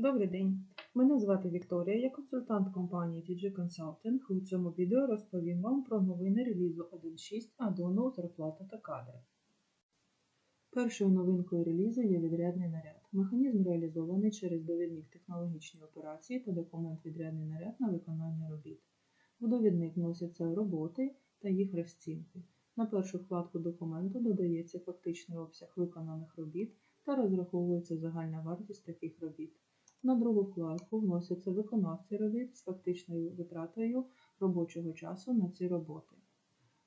Добрий день. Мене звати Вікторія, я консультант компанії TG Consulting. У цьому відео розповім вам про новини релізу 1.6 аддону зарплата та кадри. Першою новинкою релізу є відрядний наряд. Механізм реалізований через довідник технологічні операції та документ відрядний наряд на виконання робіт. В довідник вносяться роботи та їх розцінки. На першу вкладку документу додається фактичний обсяг виконаних робіт та розраховується загальна вартість таких робіт. На другу вкладку вносяться виконавці робіт з фактичною витратою робочого часу на ці роботи.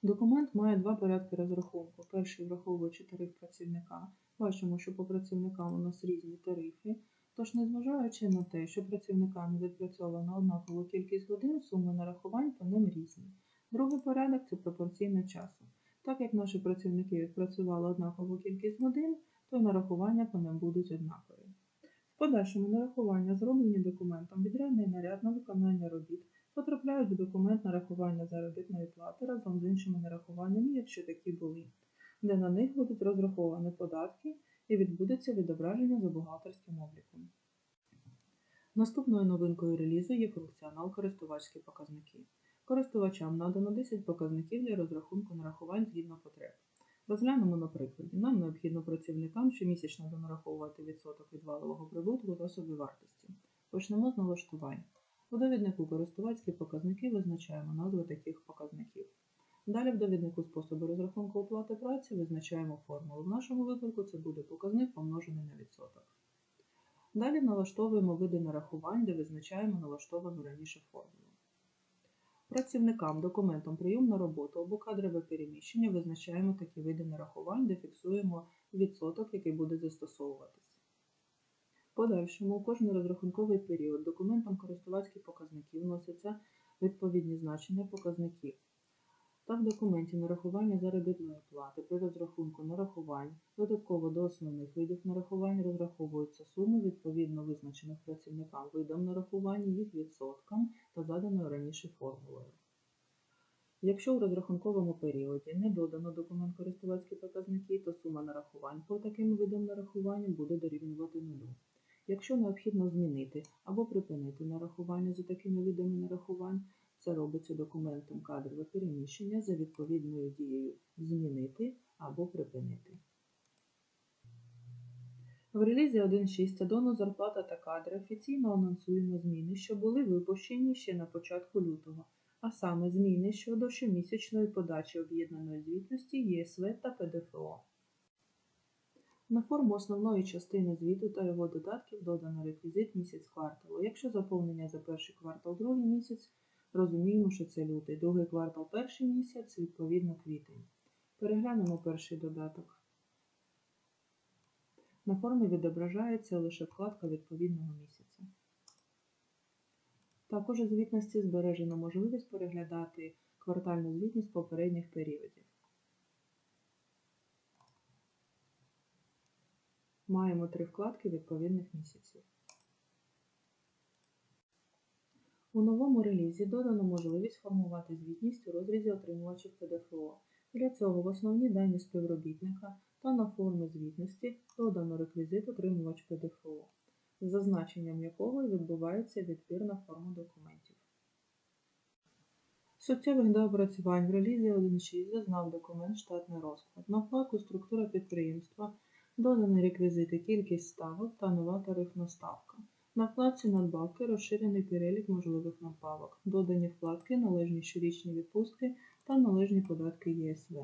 Документ має два порядки розрахунку. Перший враховуючи тариф працівника. Бачимо, що по працівникам у нас різні тарифи. Тож, незважаючи на те, що працівникам відпрацьовано однакову кількість годин, суми нарахувань по ним різні. Другий порядок це пропорційно часу. Так як наші працівники відпрацювали однакову кількість годин, то нарахування по ним будуть однакові. Подальшому нарахування, зроблені документом відрядний наряд на виконання робіт, потрапляють в документ нарахування заробітної плати разом з іншими нарахуваннями, якщо такі були, де на них будуть розраховані податки і відбудеться відображення за бухгалтерським обліком. Наступною новинкою релізу є функціонал користувацькі показники. Користувачам надано 10 показників для розрахунку нарахувань згідно потреб. Розглянемо на прикладі. Нам необхідно працівникам щомісячно донараховувати відсоток від валового прибутку та собівартості. Почнемо з налаштувань. У довіднику користувацькі показники визначаємо назви таких показників. Далі в довіднику способу розрахунку оплати праці визначаємо формулу. В нашому випадку це буде показник помножений на відсоток. Далі налаштовуємо види нарахувань, де визначаємо налаштовану раніше формулу. Працівникам документом прийом на роботу або кадрове переміщення визначаємо такі види нарахувань, де фіксуємо відсоток, який буде застосовуватись. Подальшому у кожний розрахунковий період документом користувацьких показників вносяться відповідні значення показників. Та в документі нарахування заробітної плати при розрахунку нарахувань додатково до основних видів нарахувань розраховуються суми відповідно визначених працівникам видам нарахування, їх відсоткам та заданою раніше формулою. Якщо у розрахунковому періоді не додано документ користувацькі показники, то сума нарахувань по таким видам нарахування буде дорівнювати нулю. Якщо необхідно змінити або припинити нарахування за такими видами нарахувань, це робиться документом кадрове переміщення за відповідною дією змінити або припинити. В релізі 1.6 адону зарплата та кадри офіційно анонсуємо зміни, що були випущені ще на початку лютого, а саме зміни щодо щомісячної подачі об'єднаної звітності ЄСВ та ПДФО. На форму основної частини звіту та його додатків додано реквізит місяць кварталу. Якщо заповнення за перший квартал другий місяць, розуміємо, що це лютий, другий квартал перший місяць, відповідно квітень. Переглянемо перший додаток. На формі відображається лише вкладка відповідного місяця. Також у звітності збережено можливість переглядати квартальну звітність попередніх періодів. Маємо три вкладки відповідних місяців. У новому релізі додано можливість формувати звітність у розрізі отримувачів ПДФО. Для цього в основні дані співробітника та на формі звітності додано реквізит отримувач ПДФО, з зазначенням якого відбувається відбір на форму документів. Суттєвих доопрацювань в релізі 1.6 зазнав документ штатний розклад. На вкладку структура підприємства додані реквізити кількість ставок та нова тарифна ставка. На вкладці надбавки розширений перелік можливих надбавок, додані вкладки належні щорічні відпустки та належні податки ЄСВ.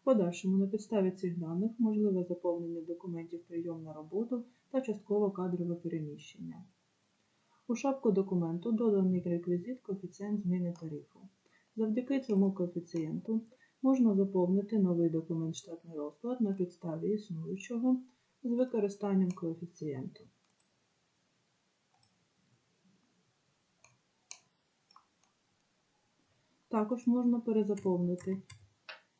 В подальшому на підставі цих даних можливе заповнення документів прийом на роботу та частково кадрове переміщення. У шапку документу доданий реквізит коефіцієнт зміни тарифу. Завдяки цьому коефіцієнту можна заповнити новий документ штатний розклад на підставі існуючого з використанням коефіцієнту. Також можна перезаповнити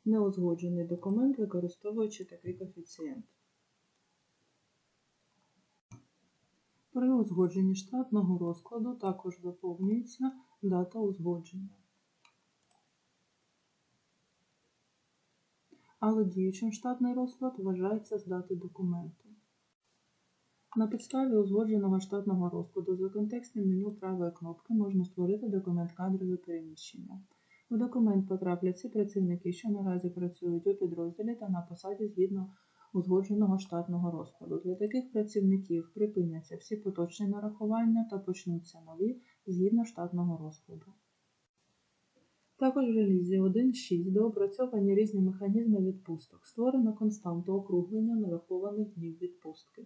неузгоджений документ, використовуючи такий коефіцієнт. При узгодженні штатного розкладу також заповнюється дата узгодження. Але діючим штатний розклад вважається з дати документу. На підставі узгодженого штатного розкладу за контекстним меню правої кнопки можна створити документ кадрове переміщення. У документ потраплять ці працівники, що наразі працюють у підрозділі та на посаді згідно узгодженого штатного розкладу. Для таких працівників припиняться всі поточні нарахування та почнуться нові згідно штатного розкладу. Також в релізі 1.6 доопрацьовані різні механізми відпусток. Створено константу округлення нарахованих днів відпустки.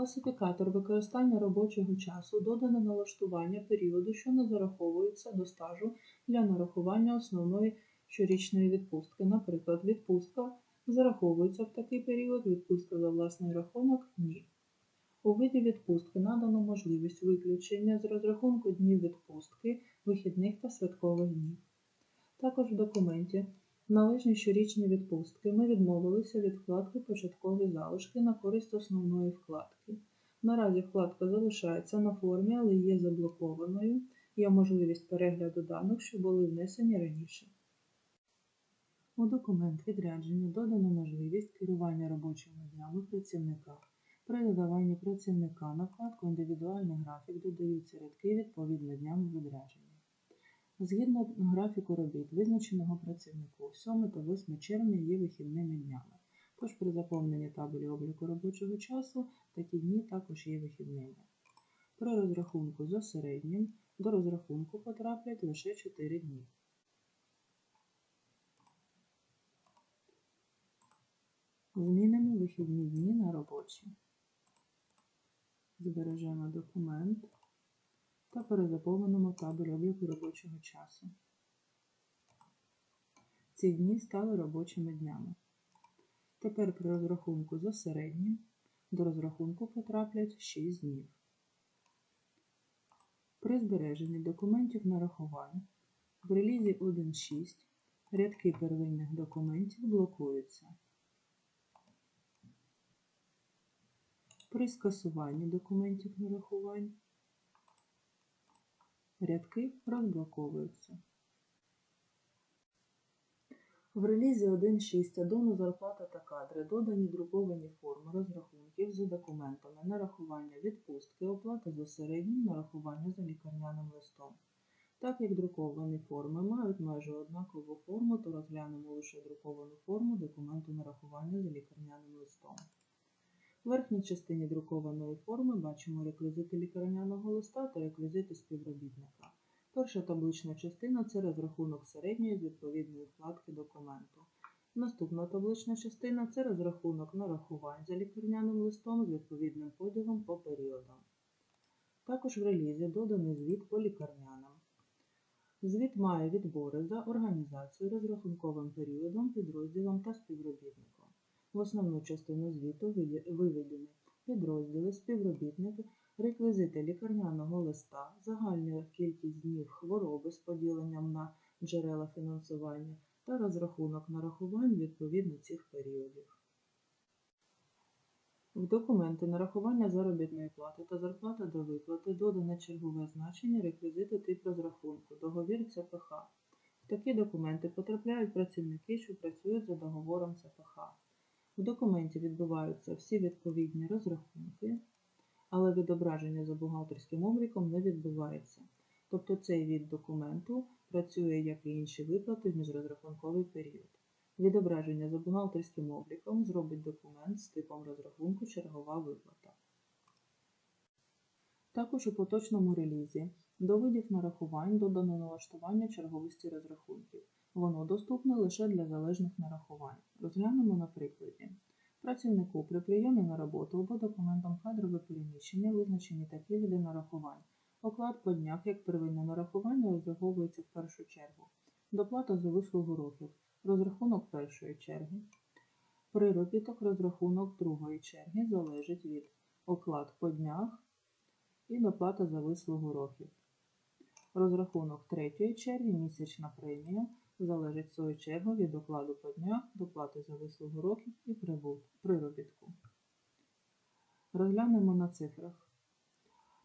Класифікатор використання робочого часу додане налаштування періоду, що не зараховується до стажу для нарахування основної щорічної відпустки. Наприклад, відпустка зараховується в такий період, відпустка за власний рахунок ні. У виді відпустки надано можливість виключення з розрахунку днів відпустки, вихідних та святкових днів. Також в документі належні щорічні відпустки ми відмовилися від вкладки початкові залишки на користь основної вкладки. Наразі вкладка залишається на формі, але є заблокованою. Є можливість перегляду даних, що були внесені раніше. У документ відрядження додано можливість керування робочими днями працівника. При додаванні працівника на вкладку Індивідуальний графік додаються рядки відповідно дням відрядження. Згідно графіку робіт, визначеного працівнику 7 та 8 червня є вихідними днями. Тож при заповненні табелі обліку робочого часу такі дні також є вихідними. При розрахунку за середнім до розрахунку потраплять лише 4 дні. Змінимо вихідні дні на робочі. Збережемо документ та перезаповнимо табель обліку робочого часу. Ці дні стали робочими днями. Тепер при розрахунку за середнім до розрахунку потраплять 6 днів. При збереженні документів нарахувань в релізі 1.6 рядки первинних документів блокуються. При скасуванні документів нарахувань рядки розблоковуються. В релізі 1.6 адону зарплата та кадри додані друковані форми розрахунків за документами нарахування відпустки, оплата за середнім, нарахування за лікарняним листом. Так як друковані форми мають майже однакову форму, то розглянемо лише друковану форму документу нарахування за лікарняним листом. В верхній частині друкованої форми бачимо реквізити лікарняного листа та реквізити співробітника. Перша таблична частина це розрахунок середньої відповідної вкладки документу. Наступна таблична частина це розрахунок нарахувань за лікарняним листом з відповідним поділом по періодам. Також в релізі доданий звіт по лікарнянам. Звіт має відбори за організацією, розрахунковим періодом, підрозділом та співробітником. В основну частину звіту виведені підрозділи, співробітники, реквізити лікарняного листа, загальна кількість днів хвороби з поділенням на джерела фінансування та розрахунок нарахувань відповідно цих періодів. В документи нарахування заробітної плати та зарплата до виплати додане чергове значення реквізити тип розрахунку, договір ЦПХ. В такі документи потрапляють працівники, що працюють за договором ЦПХ. В документі відбуваються всі відповідні розрахунки, але відображення за бухгалтерським обліком не відбувається. Тобто цей від документу працює, як і інші виплати в міжрозрахунковий період. Відображення за бухгалтерським обліком зробить документ з типом розрахунку чергова виплата. Також у поточному релізі до видів нарахувань додано налаштування черговості розрахунків. Воно доступне лише для залежних нарахувань. Розглянемо на прикладі. Працівнику при прийомі на роботу або документом кадрове переміщення визначені такі види нарахувань. Оклад по днях як первинне нарахування розраховується в першу чергу. Доплата за вислугу років. Розрахунок першої черги. Приробіток розрахунок другої черги залежить від оклад по днях і доплата за вислугу років. Розрахунок третьої черги місячна премія залежить в свою чергу від окладу по днях, доплати за вислугу років і приробітку. Розглянемо на цифрах.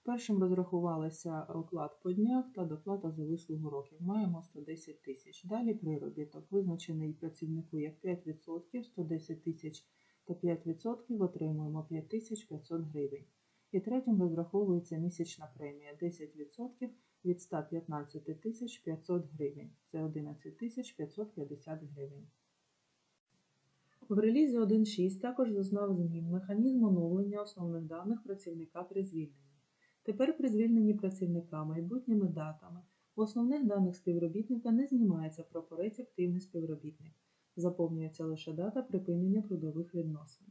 Першим розрахувалися оклад по днях та доплата за вислугу років. Маємо 110 тисяч. Далі приробіток, визначений працівнику як 5%, 110 тисяч то 5% отримуємо 5500 гривень. І третім розраховується місячна премія 10% від 115 тисяч 500 гривень. Це 11 тисяч 550 гривень. В релізі 1.6 також зазнав змін механізм оновлення основних даних працівника при звільненні. Тепер при звільненні працівника майбутніми датами в основних даних співробітника не знімається прапорець активний співробітник, заповнюється лише дата припинення трудових відносин.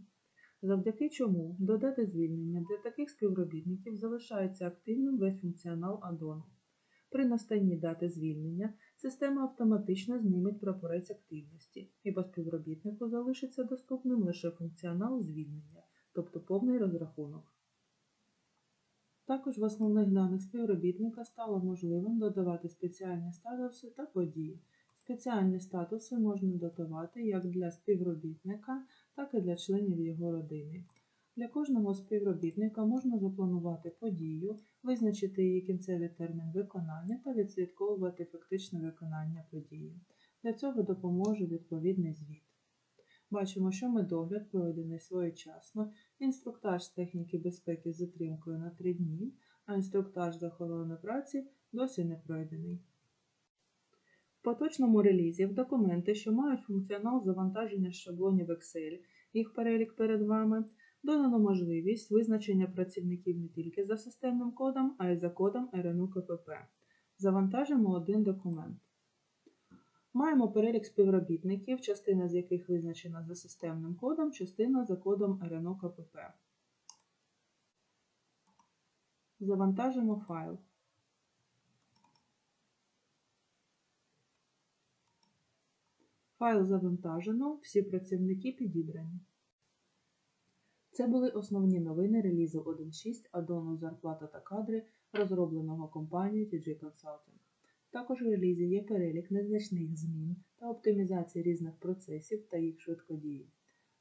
Завдяки чому до дати звільнення для таких співробітників залишається активним весь функціонал адону. При настанні дати звільнення система автоматично зніметь прапорець активності, і по співробітнику залишиться доступним лише функціонал звільнення, тобто повний розрахунок. Також в основних даних співробітника стало можливим додавати спеціальні статуси та події. Спеціальні статуси можна додавати як для співробітника, так і для членів його родини. Для кожного співробітника можна запланувати подію, визначити її кінцевий термін виконання та відслідковувати фактичне виконання події. Для цього допоможе відповідний звіт. Бачимо, що медогляд пройдений своєчасно, інструктаж з техніки безпеки з затримкою на 3 дні, а інструктаж з охорони праці досі не пройдений. В поточному релізі в документи, що мають функціонал завантаження шаблонів Excel, їх перелік перед вами, додано можливість визначення працівників не тільки за системним кодом, а й за кодом РНУ КПП. Завантажимо один документ. Маємо перелік співробітників, частина з яких визначена за системним кодом, частина за кодом РНО КПП. Завантажимо файл. Файл завантажено, всі працівники підібрані. Це були основні новини релізу 1.6 аддону зарплата та кадри, розробленого компанією TG Consulting. Також в релізі є перелік незначних змін та оптимізації різних процесів та їх швидкодії.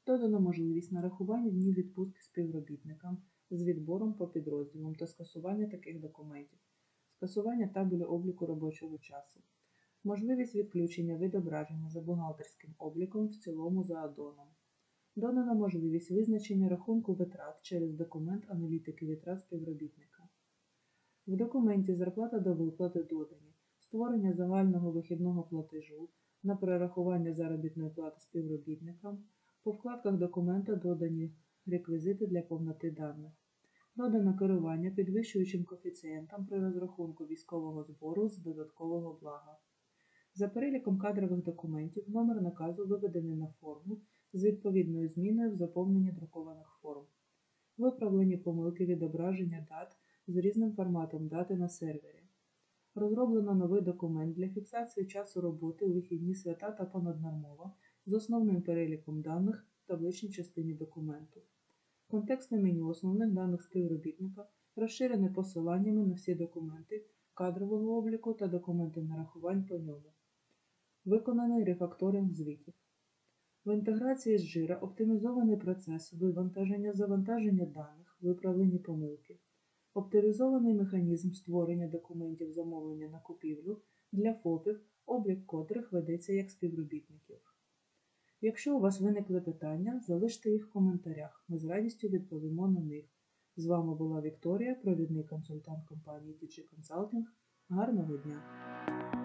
Додано можливість нарахування днів відпустки співробітникам з відбором по підрозділам та скасування таких документів, скасування табелю обліку робочого часу, можливість відключення відображення за бухгалтерським обліком в цілому за аддоном. Додана можливість визначення рахунку витрат через документ аналітики витрат співробітника. В документі зарплата до виплати додані створення загального вихідного платежу на перерахування заробітної плати співробітникам, по вкладках документа додані реквізити для повноти даних, додано керування підвищуючим коефіцієнтом при розрахунку військового збору з додаткового блага. За переліком кадрових документів номер наказу виведений на форму з відповідною зміною в заповненні друкованих форм, виправлені помилки відображення дат з різним форматом дати на сервері. Розроблено новий документ для фіксації часу роботи у вихідні свята та понаднормово з основним переліком даних в табличній частині документу. Контекстне меню основних даних співробітника розширене посиланнями на всі документи кадрового обліку та документи нарахувань по ньому. Виконаний рефакторинг звітів. В інтеграції з Jira оптимізований процес вивантаження завантаження даних, виправлені помилки. Оптимізований механізм створення документів замовлення на купівлю для ФОПів, облік котрих ведеться як співробітників. Якщо у вас виникли питання, залиште їх в коментарях. Ми з радістю відповімо на них. З вами була Вікторія, провідний консультант компанії TG Consulting. Гарного дня!